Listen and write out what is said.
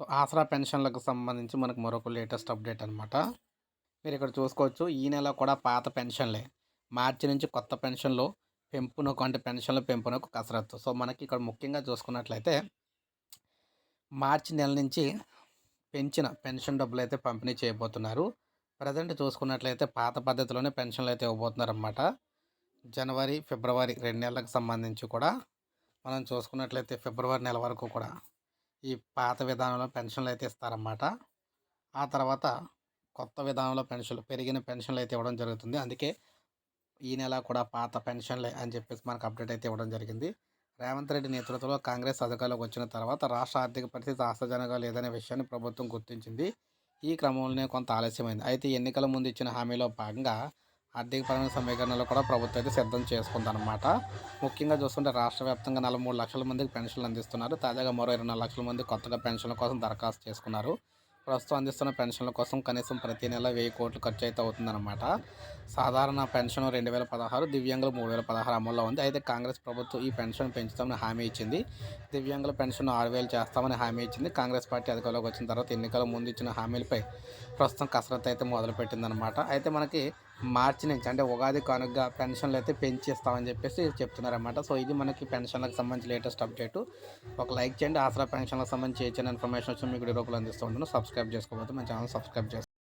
So ఆసరా పెన్షన్లకు సంబంధించి మనకు మరొక లేటెస్ట్ అప్డేట్ అనమాట మీరు ఇక్కడ చూసుకోవచ్చు ఈ నెల కూడా పాత పెన్షన్లే. మార్చి నుంచి కొత్త పెన్షన్లు పెంపునకు అంటే పెన్షన్ల పెంపునకు కసరత్తు. సో మనకి ఇక్కడ ముఖ్యంగా చూసుకున్నట్లయితే మార్చి నెల నుంచి పెంచిన పెన్షన్ డబ్బులు అయితే పంపిణీ చేయబోతున్నారు. ప్రజెంట్ చూసుకున్నట్లయితే పాత పద్ధతిలోనే పెన్షన్లు అయితే ఇవ్వబోతున్నారు అన్నమాట జనవరి ఫిబ్రవరి రెండు నెలలకు సంబంధించి కూడా మనం చూసుకున్నట్లయితే ఫిబ్రవరి నెల వరకు కూడా ఈ పాత విధానంలో పెన్షన్లు అయితే ఇస్తారన్నమాట. ఆ తర్వాత కొత్త విధానంలో పెన్షన్లు పెరిగిన పెన్షన్లు అయితే ఇవ్వడం జరుగుతుంది. అందుకే ఈ నెల కూడా పాత పెన్షన్లే అని చెప్పేసి మనకు అప్డేట్ అయితే ఇవ్వడం జరిగింది. రేవంత్ రెడ్డి నేతృత్వంలో కాంగ్రెస్ అధికారంలోకి వచ్చిన తర్వాత రాష్ట్ర ఆర్థిక పరిస్థితి ఆశాజనకంగా లేదనే విషయాన్ని ప్రభుత్వం గుర్తించింది. ఈ క్రమంలోనే కొంత ఆలస్యమైంది. అయితే ఎన్నికల ముందు ఇచ్చిన హామీలో భాగంగా ఆర్థికపరమైన సమీకరణలు కూడా ప్రభుత్వం అయితే సిద్ధం చేసుకుందనమాట ముఖ్యంగా చూస్తుంటే రాష్ట్ర వ్యాప్తంగా నలభై మూడు లక్షల మందికి పెన్షన్లు అందిస్తున్నారు. తాజాగా మరో ఇరవై నాలుగు లక్షల మంది కొత్తగా పెన్షన్ల కోసం దరఖాస్తు చేసుకున్నారు. ప్రస్తుతం అందిస్తున్న పెన్షన్ల కోసం కనీసం ప్రతి నెల వెయ్యి కోట్లు ఖర్చు అయితే అవుతుందన్నమాట. సాధారణ పెన్షన్ రెండు వేల పదహారు దివ్యాంగులు మూడు వేల పదహారు అమల్లో ఉంది. అయితే కాంగ్రెస్ ప్రభుత్వం ఈ పెన్షన్ పెంచుతామని హామీ ఇచ్చింది. దివ్యాంగుల పెన్షన్ ఆరు వేలు చేస్తామని హామీ ఇచ్చింది. కాంగ్రెస్ పార్టీ అధికారంలోకి వచ్చిన తర్వాత ఎన్నికల ముందు ఇచ్చిన హామీలపై ప్రస్తుతం కసరత్తు అయితే మొదలుపెట్టిందనమాట అయితే మనకి మార్చి నుంచి అంటే ఉగాది కానుకగా పెన్షన్లు అయితే పెంచిస్తామని చెప్పేసి చెప్తున్నారన్నమాట. సో ఇది మనకి పెన్షన్లకు సంబంధించి లేటెస్ట్ అప్డేట్. ఒక లైక్ చేయండి. ఆసరా పెన్షన్లకు సంబంధించి ఏ చిన్న ఇన్ఫర్మేషన్ వచ్చి మీకు రూపాయలు అందిస్తూ ఉంటాను. సబ్స్క్రైబ్ చేసుకోకపోతే మన ఛానల్ సబ్స్క్రైబ్ చేసుకోండి.